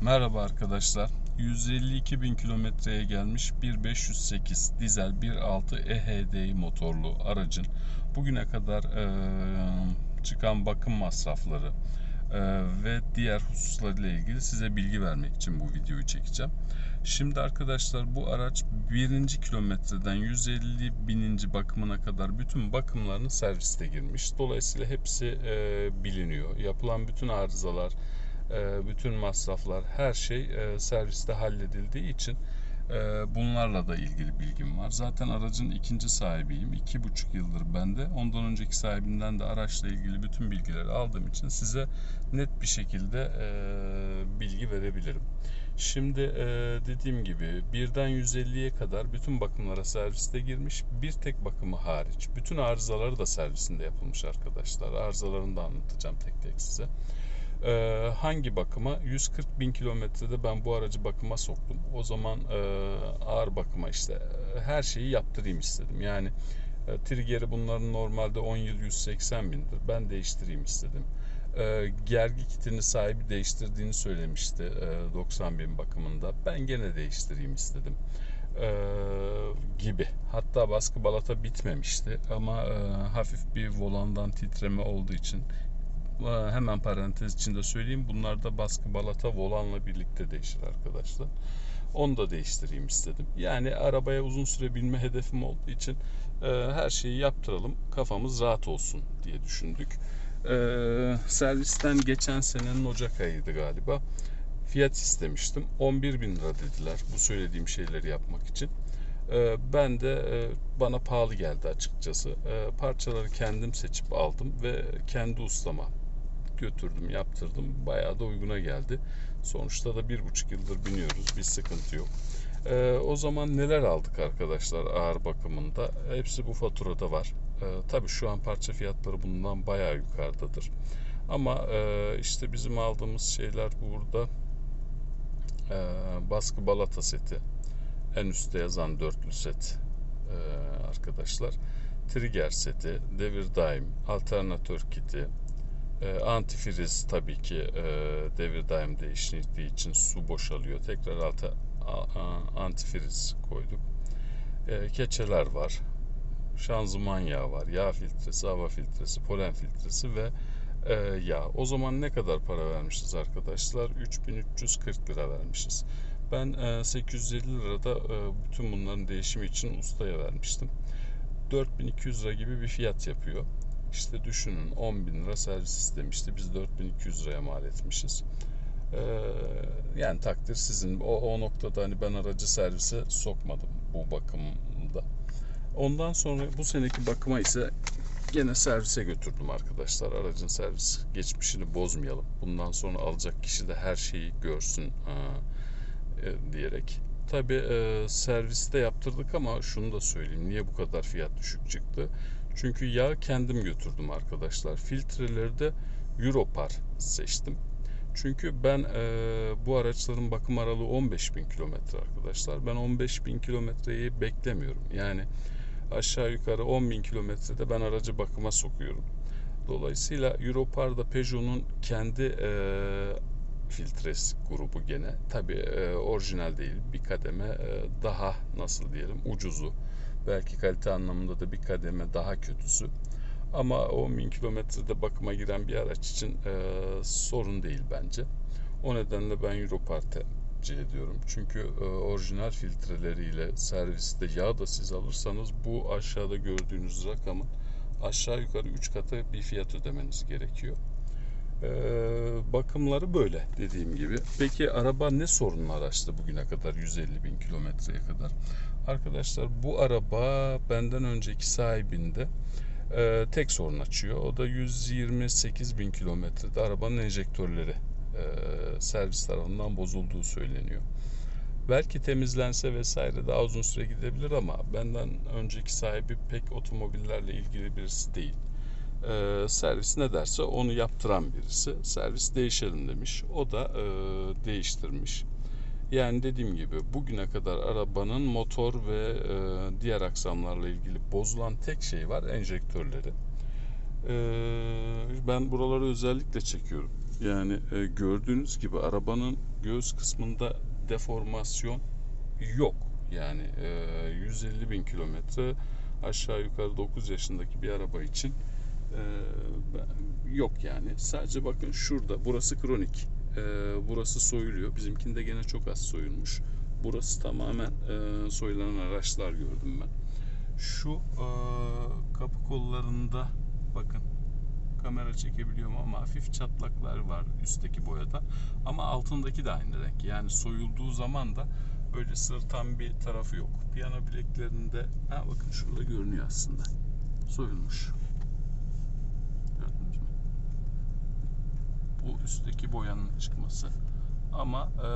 Merhaba arkadaşlar. 152 bin kilometreye gelmiş 1508 dizel 1.6 EHDI motorlu aracın bugüne kadar e, çıkan bakım masrafları e, ve diğer hususlarıyla ilgili size bilgi vermek için bu videoyu çekeceğim. Şimdi arkadaşlar bu araç birinci kilometreden 150 bininci bakımına kadar bütün bakımlarını serviste girmiş. Dolayısıyla hepsi e, biliniyor. Yapılan bütün arızalar, bütün masraflar, her şey e, serviste halledildiği için e, bunlarla da ilgili bilgim var. Zaten aracın ikinci sahibiyim. iki buçuk yıldır bende. Ondan önceki sahibinden de araçla ilgili bütün bilgileri aldığım için size net bir şekilde bilgi verebilirim. Şimdi dediğim gibi birden 150'ye kadar bütün bakımlara serviste girmiş. Bir tek bakımı hariç. Bütün arızaları da servisinde yapılmış arkadaşlar. Arızalarını da anlatacağım tek tek size. Ee, hangi bakıma? 140 bin kilometrede ben bu aracı bakıma soktum. O zaman e, ağır bakıma işte e, her şeyi yaptırayım istedim. Yani e, triggeri bunların normalde 10 yıl 180 bindir. Ben değiştireyim istedim. E, gergi kitini sahibi değiştirdiğini söylemişti e, 90 bin bakımında. Ben gene değiştireyim istedim. E, gibi. Hatta baskı balata bitmemişti ama e, hafif bir volandan titreme olduğu için hemen parantez içinde söyleyeyim. Bunlar da baskı balata volanla birlikte değişir arkadaşlar. Onu da değiştireyim istedim. Yani arabaya uzun süre binme hedefim olduğu için e, her şeyi yaptıralım. Kafamız rahat olsun diye düşündük. E, servisten geçen senenin Ocak ayıydı galiba. Fiyat istemiştim. 11 bin lira dediler bu söylediğim şeyleri yapmak için. E, ben de e, bana pahalı geldi açıkçası. E, parçaları kendim seçip aldım ve kendi ustama götürdüm, yaptırdım. Bayağı da uyguna geldi. Sonuçta da bir buçuk yıldır biniyoruz. Bir sıkıntı yok. Ee, o zaman neler aldık arkadaşlar ağır bakımında? Hepsi bu faturada var. Ee, tabii şu an parça fiyatları bundan bayağı yukarıdadır. Ama e, işte bizim aldığımız şeyler burada e, baskı balata seti. En üstte yazan dörtlü set e, arkadaşlar. Trigger seti, devir daim, alternatör kiti, e, antifriz tabii ki e, devir daim değiştiği için su boşalıyor. Tekrar alta a, a, antifriz koyduk. E, keçeler var. Şanzıman yağı var. Yağ filtresi, hava filtresi, polen filtresi ve e, yağ. O zaman ne kadar para vermişiz arkadaşlar? 3340 lira vermişiz. Ben e, 850 lirada e, bütün bunların değişimi için ustaya vermiştim. 4200 lira gibi bir fiyat yapıyor. İşte düşünün 10 bin lira servis istemişti. Biz 4200 liraya mal etmişiz. Ee, yani takdir sizin. O, o noktada hani ben aracı servise sokmadım bu bakımda. Ondan sonra bu seneki bakıma ise gene servise götürdüm arkadaşlar. Aracın servis geçmişini bozmayalım. Bundan sonra alacak kişi de her şeyi görsün e, diyerek. Tabi e, serviste yaptırdık ama şunu da söyleyeyim. Niye bu kadar fiyat düşük çıktı? Çünkü yağ kendim götürdüm arkadaşlar. Filtreleri de Europar seçtim. Çünkü ben e, bu araçların bakım aralığı 15 bin kilometre arkadaşlar. Ben 15 bin kilometreyi beklemiyorum. Yani aşağı yukarı 10 bin kilometrede ben aracı bakıma sokuyorum. Dolayısıyla Europar da Peugeot'un kendi e, filtres grubu gene. Tabi e, orijinal değil bir kademe e, daha nasıl diyelim ucuzu Belki kalite anlamında da bir kademe daha kötüsü. Ama 10 bin kilometrede bakıma giren bir araç için e, sorun değil bence. O nedenle ben Europar ediyorum. Çünkü e, orijinal filtreleriyle serviste yağ da siz alırsanız bu aşağıda gördüğünüz rakamın aşağı yukarı 3 katı bir fiyat ödemeniz gerekiyor. Ee, bakımları böyle dediğim gibi. Peki araba ne sorunlar açtı bugüne kadar 150 bin kilometreye kadar? Arkadaşlar bu araba benden önceki sahibinde e, tek sorun açıyor. O da 128 bin kilometrede arabanın enjektörleri e, servis tarafından bozulduğu söyleniyor. Belki temizlense vesaire daha uzun süre gidebilir ama benden önceki sahibi pek otomobillerle ilgili birisi değil. E, servis ne derse onu yaptıran birisi. Servis değişelim demiş. O da e, değiştirmiş. Yani dediğim gibi bugüne kadar arabanın motor ve e, diğer aksamlarla ilgili bozulan tek şey var enjektörleri. E, ben buraları özellikle çekiyorum. Yani e, gördüğünüz gibi arabanın göğüs kısmında deformasyon yok. Yani e, 150 bin kilometre aşağı yukarı 9 yaşındaki bir araba için yok yani. Sadece bakın şurada burası kronik. E, burası soyuluyor. Bizimkinde gene çok az soyulmuş. Burası tamamen e, soyulan araçlar gördüm ben. Şu e, kapı kollarında bakın kamera çekebiliyorum ama hafif çatlaklar var üstteki boyada. Ama altındaki de aynı renk. Yani soyulduğu zaman da böyle sırtan bir tarafı yok. Piyano bileklerinde ha bakın şurada görünüyor aslında. Soyulmuş. Bu üstteki boyanın çıkması. Ama e,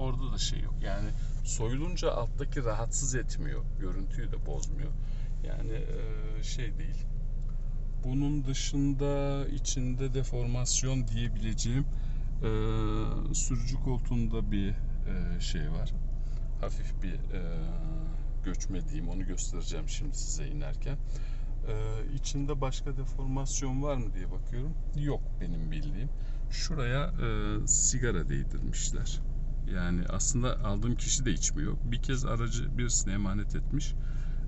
orada da şey yok. Yani soyulunca alttaki rahatsız etmiyor. Görüntüyü de bozmuyor. Yani e, şey değil. Bunun dışında içinde deformasyon diyebileceğim e, sürücü koltuğunda bir e, şey var. Hafif bir e, göçme diyeyim. Onu göstereceğim şimdi size inerken. E, içinde başka deformasyon var mı diye bakıyorum. Yok benim bildiğim. Şuraya e, sigara değdirmişler. Yani aslında aldığım kişi de içmiyor. Bir kez aracı birisine emanet etmiş.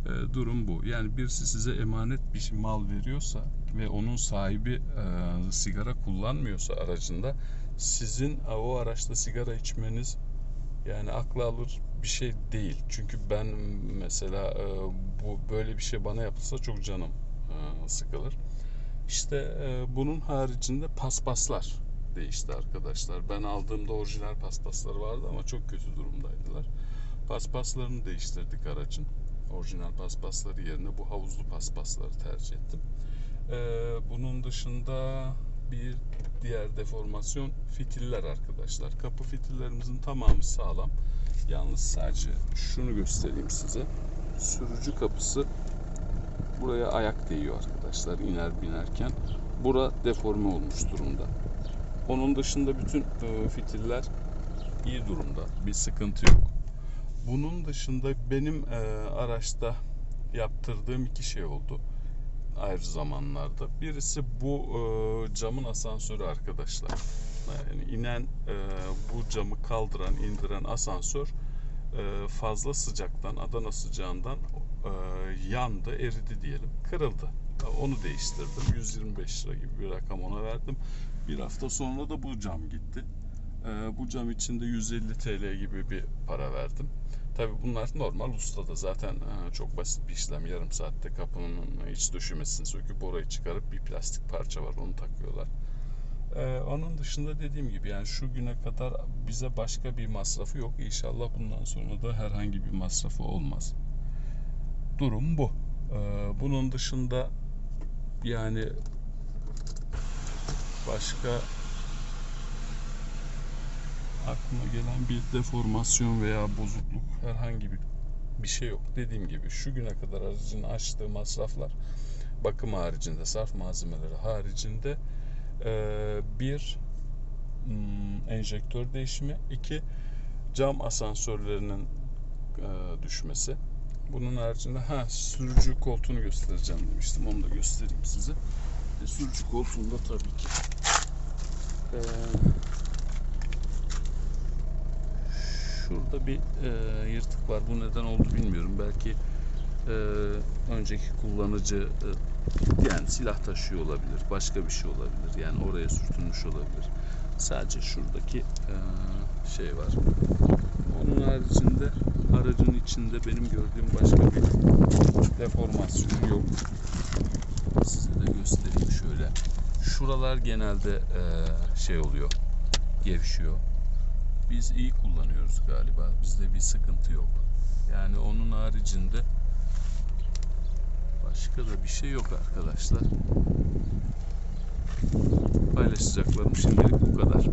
E, durum bu. Yani birisi size emanet bir mal veriyorsa ve onun sahibi e, sigara kullanmıyorsa aracında sizin o araçta sigara içmeniz yani akla alır bir şey değil. Çünkü ben mesela e, bu böyle bir şey bana yapılsa çok canım e, sıkılır. İşte e, bunun haricinde paspaslar değişti arkadaşlar. Ben aldığımda orijinal paspaslar vardı ama çok kötü durumdaydılar. Paspaslarını değiştirdik aracın. Orijinal paspasları yerine bu havuzlu paspasları tercih ettim. E, bunun dışında bir diğer deformasyon fitiller arkadaşlar. Kapı fitillerimizin tamamı sağlam. Yalnız sadece şunu göstereyim size. Sürücü kapısı buraya ayak değiyor arkadaşlar iner binerken. Bura deforme olmuş durumda. Onun dışında bütün e, fitiller iyi durumda. Bir sıkıntı yok. Bunun dışında benim e, araçta yaptırdığım iki şey oldu ayrı zamanlarda. Birisi bu e, camın asansörü arkadaşlar. Yani inen e, bu camı kaldıran, indiren asansör e, fazla sıcaktan, Adana sıcağından e, yandı, eridi diyelim. Kırıldı. Onu değiştirdim. 125 lira gibi bir rakam ona verdim. Bir hafta sonra da bu cam gitti. E, bu cam için de 150 TL gibi bir para verdim. Tabi bunlar normal ustada zaten e, çok basit bir işlem. Yarım saatte kapının iç döşemesini söküp orayı çıkarıp bir plastik parça var onu takıyorlar. E, onun dışında dediğim gibi yani şu güne kadar bize başka bir masrafı yok. İnşallah bundan sonra da herhangi bir masrafı olmaz. Durum bu. E, bunun dışında yani başka aklıma gelen bir deformasyon veya bozukluk herhangi bir bir şey yok. Dediğim gibi şu güne kadar aracın açtığı masraflar bakım haricinde, sarf malzemeleri haricinde eee, bir hmm, enjektör değişimi, iki cam asansörlerinin eee, düşmesi. Bunun haricinde ha sürücü koltuğunu göstereceğim demiştim. Onu da göstereyim size. E, sürücü koltuğunda tabii ki eee Şurada bir e, yırtık var. Bu neden oldu bilmiyorum. Belki e, önceki kullanıcı e, yani silah taşıyor olabilir. Başka bir şey olabilir. Yani oraya sürtünmüş olabilir. Sadece şuradaki e, şey var. Onun haricinde aracın içinde benim gördüğüm başka bir deformasyon yok. Size de göstereyim şöyle. Şuralar genelde e, şey oluyor. Gevşiyor biz iyi kullanıyoruz galiba. Bizde bir sıkıntı yok. Yani onun haricinde başka da bir şey yok arkadaşlar. Paylaşacaklarım şimdilik bu kadar.